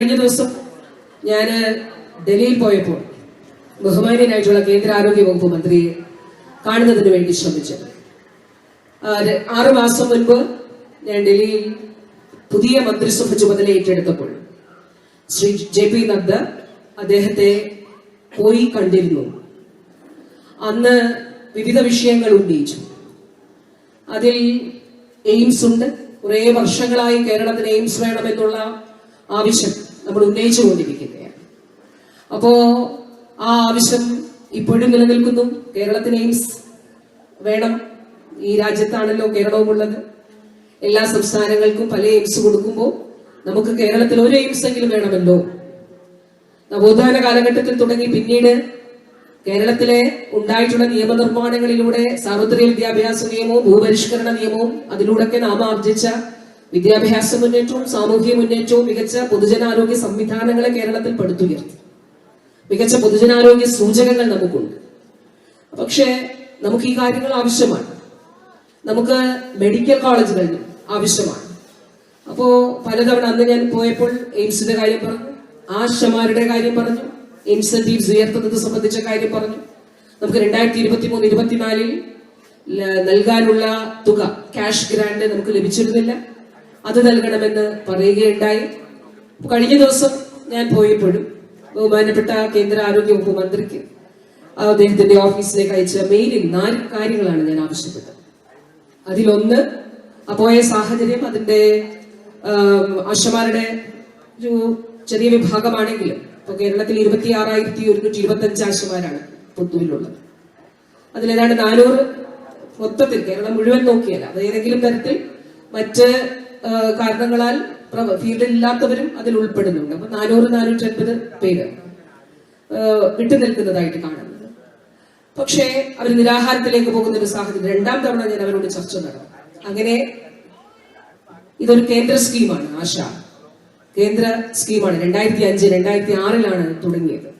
കഴിഞ്ഞ ദിവസം ഞാൻ ഡൽഹിയിൽ പോയപ്പോൾ ബഹുമാനീയനായിട്ടുള്ള കേന്ദ്ര ആരോഗ്യ വകുപ്പ് മന്ത്രിയെ കാണുന്നതിന് വേണ്ടി ശ്രമിച്ചു ആറു മാസം മുൻപ് ഞാൻ ഡൽഹിയിൽ പുതിയ മന്ത്രിസഭ ചുമതല ഏറ്റെടുത്തപ്പോൾ ശ്രീ ജെ പി നദ്ദ അദ്ദേഹത്തെ പോയി കണ്ടിരുന്നു. അന്ന് വിവിധ വിഷയങ്ങൾ ഉന്നയിച്ചു. അതിൽ എയിംസ് ഉണ്ട്. കുറേ വർഷങ്ങളായി കേരളത്തിന് എയിംസ് വേണമെന്നുള്ള ആവശ്യം. നമ്മൾ ഉന്നയിച്ചു കൊണ്ടിരിക്കുകയാണ് അപ്പോ ആ ആവശ്യം ഇപ്പോഴും നിലനിൽക്കുന്നു. കേരളത്തിന് എയിംസ് വേണം. ഈ രാജ്യത്താണല്ലോ കേരളവും ഉള്ളത് എല്ലാ സംസ്ഥാനങ്ങൾക്കും പല എയിംസ് കൊടുക്കുമ്പോൾ നമുക്ക് കേരളത്തിൽ ഒരു എയിംസ് എങ്കിലും വേണമല്ലോ. നവോത്ഥാന കാലഘട്ടത്തിൽ തുടങ്ങി പിന്നീട് കേരളത്തിലെ ഉണ്ടായിട്ടുള്ള നിയമനിർമ്മാണങ്ങളിലൂടെ സാർവത്രിക വിദ്യാഭ്യാസ നിയമവും ഭൂപരിഷ്കരണ നിയമവും അതിലൂടെയൊക്കെ നാം ആർജിച്ച വിദ്യാഭ്യാസ മുന്നേറ്റവും സാമൂഹിക മുന്നേറ്റവും മികച്ച പൊതുജനാരോഗ്യ സംവിധാനങ്ങളെ കേരളത്തിൽ പടുത്തുയർത്തി. മികച്ച പൊതുജനാരോഗ്യ സൂചകങ്ങൾ നമുക്കുണ്ട്. പക്ഷേ നമുക്ക് ഈ കാര്യങ്ങൾ ആവശ്യമാണ്. നമുക്ക് മെഡിക്കൽ കോളേജുകൾ ആവശ്യമാണ്. അപ്പോ പലതവണ അന്ന് ഞാൻ പോയപ്പോൾ എയിംസിന്റെ കാര്യം പറഞ്ഞു ആശമാരുടെ കാര്യം പറഞ്ഞു ഇൻസെന്റീവ്സ് ഉയർത്തുന്നത് സംബന്ധിച്ച കാര്യം പറഞ്ഞു. നമുക്ക് രണ്ടായിരത്തി ഇരുപത്തി മൂന്ന് ഇരുപത്തിനാലിൽ നൽകാനുള്ള തുക ക്യാഷ് ഗ്രാന്റ് നമുക്ക് ലഭിച്ചിരുന്നില്ല. അത് നൽകണമെന്ന് പറയുകയുണ്ടായി. കഴിഞ്ഞ ദിവസം ഞാൻ പോയപ്പോഴും ബഹുമാനപ്പെട്ട കേന്ദ്ര ആരോഗ്യ വകുപ്പ് മന്ത്രിക്ക് അദ്ദേഹത്തിന്റെ ഓഫീസിലേക്ക് അയച്ച മെയിലിൽ നാല് കാര്യങ്ങളാണ് ഞാൻ ആവശ്യപ്പെട്ടത്. അതിലൊന്ന് അപ്പോയ പോയ സാഹചര്യം അതിന്റെ ആശമാരുടെ ഒരു ചെറിയ വിഭാഗമാണെങ്കിലും ഇപ്പൊ കേരളത്തിൽ ഇരുപത്തി ആറായിരത്തി ഒരുന്നൂറ്റി ഇരുപത്തി അഞ്ച് ആശമാരാണ് പുത്തൂരിലുള്ളത്. അതിലേതാണ്ട് നാനൂറ് മൊത്തത്തിൽ കേരളം മുഴുവൻ നോക്കിയാൽ അത് ഏതെങ്കിലും തരത്തിൽ മറ്റ് കാരണങ്ങളാൽ ഫീൽഡിൽ ഇല്ലാത്തവരും അതിൽ ഉൾപ്പെടുന്നുണ്ട്. അപ്പൊ നാനൂറ് നാനൂറ്റി അൻപത് പേര് വിട്ടു നിൽക്കുന്നതായിട്ട് കാണുന്നത്. പക്ഷേ അവർ നിരാഹാരത്തിലേക്ക് പോകുന്ന ഒരു സാഹചര്യം. രണ്ടാം തവണ ഞാൻ അവരോട് ചർച്ച നടന്നു അങ്ങനെ ഇതൊരു കേന്ദ്ര സ്കീമാണ് ആശ. കേന്ദ്ര സ്കീമാണ്. രണ്ടായിരത്തി അഞ്ച് രണ്ടായിരത്തി ആറിലാണ് തുടങ്ങിയത്.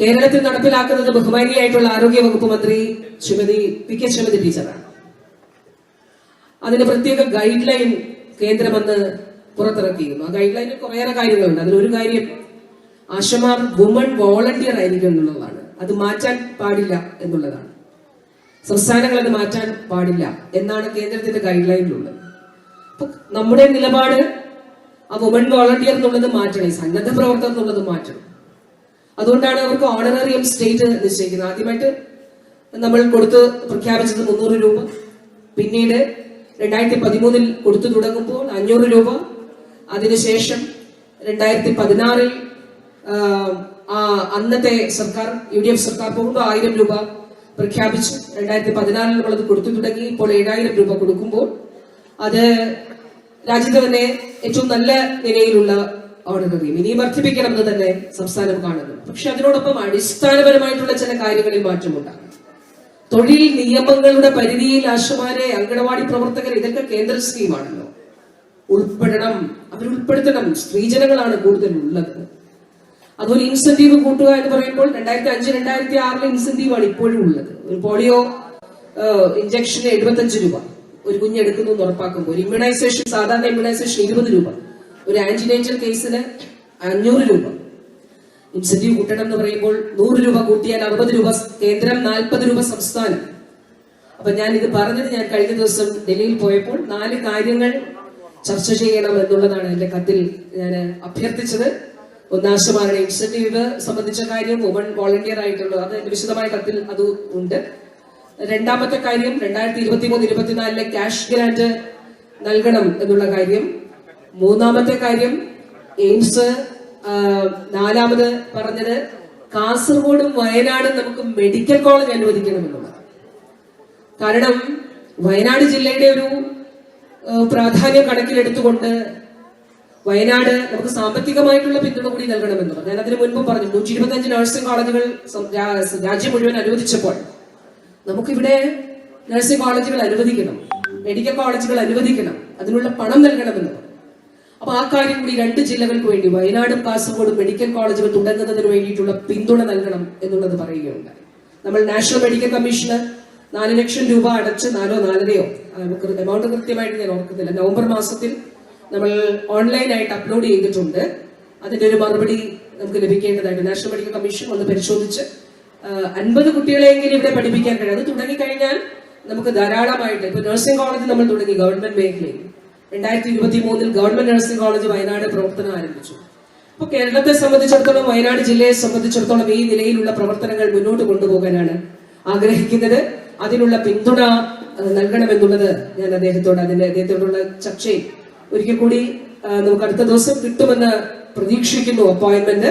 കേരളത്തിൽ നടപ്പിലാക്കുന്നത് ബഹുമാനിയായിട്ടുള്ള ആരോഗ്യ വകുപ്പ് മന്ത്രി ശ്രീമതി പി കെ ശ്രീമതി ടീച്ചറാണ്. അതിന് പ്രത്യേക ഗൈഡ് ലൈൻ കേന്ദ്രം അന്ന് പുറത്തിറക്കിയിരുന്നു. ആ ഗൈഡ് ലൈനിൽ കുറേയേറെ കാര്യങ്ങളുണ്ട്. അതിലൊരു കാര്യം ആശമാർ വുമൺ വോളണ്ടിയർ ആയിരിക്കും എന്നുള്ളതാണ്. അത് മാറ്റാൻ പാടില്ല എന്നുള്ളതാണ്. സംസ്ഥാനങ്ങൾ അത് മാറ്റാൻ പാടില്ല എന്നാണ് കേന്ദ്രത്തിന്റെ ഗൈഡ് ലൈനിലുള്ളത് അപ്പൊ നമ്മുടെ നിലപാട് ആ വുമൺ വോളണ്ടിയർ എന്നുള്ളത് മാറ്റണം സന്നദ്ധ പ്രവർത്തകർ എന്നുള്ളത് മാറ്റണം. അതുകൊണ്ടാണ് അവർക്ക് ഓണററിയം സ്റ്റേറ്റ് നിശ്ചയിക്കുന്നത്. ആദ്യമായിട്ട് നമ്മൾ കൊടുത്ത് പ്രഖ്യാപിച്ചത് മുന്നൂറ് രൂപ. പിന്നീട് രണ്ടായിരത്തി പതിമൂന്നിൽ കൊടുത്തു തുടങ്ങുമ്പോൾ അഞ്ഞൂറ് രൂപ. അതിനുശേഷം രണ്ടായിരത്തി പതിനാറിൽ അന്നത്തെ സർക്കാർ യു ഡി എഫ് സർക്കാർ പോകുമ്പോൾ ആയിരം രൂപ പ്രഖ്യാപിച്ചു. രണ്ടായിരത്തി പതിനാറിൽ നമ്മളത് കൊടുത്തു തുടങ്ങി. ഇപ്പോൾ ഏഴായിരം രൂപ കൊടുക്കുമ്പോൾ അത് രാജ്യത്ത് തന്നെ ഏറ്റവും നല്ല നിലയിലുള്ള ഓണററിയും ഇനി വർദ്ധിപ്പിക്കണമെന്ന് തന്നെ സംസ്ഥാനം കാണുന്നു. പക്ഷെ അതിനോടൊപ്പം അടിസ്ഥാനപരമായിട്ടുള്ള ചില കാര്യങ്ങളിൽ മാറ്റമുണ്ടാകും തൊഴിൽ നിയമങ്ങളുടെ പരിധിയിൽ ആശുമാരെ അങ്കണവാടി പ്രവർത്തകർ ഇതൊക്കെ കേന്ദ്ര സ്കീമാണല്ലോ ഉൾപ്പെടണം. അവർ ഉൾപ്പെടുത്തണം. സ്ത്രീജനങ്ങളാണ് കൂടുതൽ ഉള്ളത് അതുപോലെ ഇൻസെന്റീവ് കൂട്ടുക എന്ന് പറയുമ്പോൾ രണ്ടായിരത്തി അഞ്ച് രണ്ടായിരത്തി ആറിലെ ഇൻസെന്റീവ് ആണ് ഇപ്പോഴും ഉള്ളത്. ഒരു പോളിയോ ഇഞ്ചക്ഷന് എഴുപത്തഞ്ച് രൂപ. ഒരു കുഞ്ഞെടുക്കുന്നു എന്ന് ഉറപ്പാക്കുമ്പോൾ. ഒരു ഇമ്മ്യൂണൈസേഷൻ സാധാരണ ഇമ്മ്യൂണൈസേഷൻ ഇരുപത് രൂപ. ഒരു ആന്റിനേറ്റൽ കേസിന് അഞ്ഞൂറ് രൂപ. ഇൻസെന്റീവ് കൂട്ടണം എന്ന് പറയുമ്പോൾ നൂറ് രൂപ കൂട്ടിയാൽ അറുപത് രൂപ കേന്ദ്രം നാൽപ്പത് രൂപ സംസ്ഥാനം. അപ്പൊ ഞാൻ ഇത് പറഞ്ഞത് ഞാൻ കഴിഞ്ഞ ദിവസം ഡൽഹിയിൽ പോയപ്പോൾ നാല് കാര്യങ്ങൾ ചർച്ച ചെയ്യണം എന്നുള്ളതാണ് എന്റെ കത്തിൽ ഞാൻ അഭ്യർത്ഥിച്ചത്. ഒന്നാശമാരുടെ ഇൻസെന്റീവ് സംബന്ധിച്ച കാര്യം വുമൺ വോളണ്ടിയർ ആയിട്ടുള്ളത് അത് എന്റെ വിശദമായ കത്തിൽ അത് ഉണ്ട്. രണ്ടാമത്തെ കാര്യം രണ്ടായിരത്തി ഇരുപത്തി മൂന്ന് ഇരുപത്തിനാലിലെ ക്യാഷ് ഗ്രാന്റ് നൽകണം എന്നുള്ള കാര്യം. മൂന്നാമത്തെ കാര്യം എയിംസ് നാലാമത് പറഞ്ഞത് കാസർഗോഡും വയനാടും നമുക്ക് മെഡിക്കൽ കോളേജ് അനുവദിക്കണം എന്നുള്ളത് കാരണം വയനാട് ജില്ലയുടെ ഒരു പ്രാധാന്യം കണക്കിലെടുത്തുകൊണ്ട് വയനാട് നമുക്ക് സാമ്പത്തികമായിട്ടുള്ള പിന്തുണ കൂടി നൽകണമെന്നുള്ളത് ഞാൻ അതിന് മുൻപ് പറഞ്ഞു നൂറ്റി ഇരുപത്തഞ്ച് നഴ്സിംഗ് കോളേജുകൾ രാജ്യം മുഴുവൻ അനുവദിച്ചപ്പോൾ നമുക്കിവിടെ നഴ്സിംഗ് കോളേജുകൾ അനുവദിക്കണം മെഡിക്കൽ കോളേജുകൾ അനുവദിക്കണം അതിനുള്ള പണം നൽകണമെന്ന് പറഞ്ഞു. അപ്പൊ ആ കാര്യം കൂടി രണ്ട് ജില്ലകൾക്ക് വേണ്ടി വയനാടും കാസർഗോഡും മെഡിക്കൽ കോളേജുകൾ തുടങ്ങുന്നതിന് വേണ്ടിയിട്ടുള്ള പിന്തുണ നൽകണം എന്നുള്ളത് പറയുകയുണ്ടായി. നമ്മൾ നാഷണൽ മെഡിക്കൽ കമ്മീഷന് നാല് ലക്ഷം രൂപ അടച്ച് നാലോ നാലരയോ എമൗണ്ട് കൃത്യമായിട്ട് ഞാൻ ഓർക്കുന്നില്ല. നവംബർ മാസത്തിൽ നമ്മൾ ഓൺലൈനായിട്ട് അപ്ലോഡ് ചെയ്തിട്ടുണ്ട്. അതിന്റെ ഒരു മറുപടി നമുക്ക് ലഭിക്കേണ്ടതായിട്ട് നാഷണൽ മെഡിക്കൽ കമ്മീഷൻ ഒന്ന് പരിശോധിച്ച് അൻപത് കുട്ടികളെങ്കിലും ഇവിടെ പഠിപ്പിക്കാൻ കഴിയും? അത് തുടങ്ങിക്കഴിഞ്ഞാൽ നമുക്ക് ധാരാളമായിട്ട് ഇപ്പൊ നഴ്സിംഗ് കോളേജ് നമ്മൾ തുടങ്ങി ഗവൺമെന്റ് മേഖലയിൽ. രണ്ടായിരത്തി ഇരുപത്തി മൂന്നിൽ ഗവൺമെന്റ് നഴ്സിംഗ് കോളേജ് വയനാട് പ്രവർത്തനം ആരംഭിച്ചു. അപ്പോൾ കേരളത്തെ സംബന്ധിച്ചിടത്തോളം വയനാട് ജില്ലയെ സംബന്ധിച്ചിടത്തോളം ഈ നിലയിലുള്ള പ്രവർത്തനങ്ങൾ മുന്നോട്ട് കൊണ്ടുപോകാനാണ് ആഗ്രഹിക്കുന്നത്. അതിനുള്ള പിന്തുണ നൽകണമെന്നുള്ളത് ഞാൻ അദ്ദേഹത്തോട് അതിന്റെ അദ്ദേഹത്തോടുള്ള ചർച്ചയിൽ. ഒരിക്കൽ കൂടി നമുക്ക് അടുത്ത ദിവസം കിട്ടുമെന്ന് പ്രതീക്ഷിക്കുന്നു അപ്പോയിന്റ്മെന്റ്.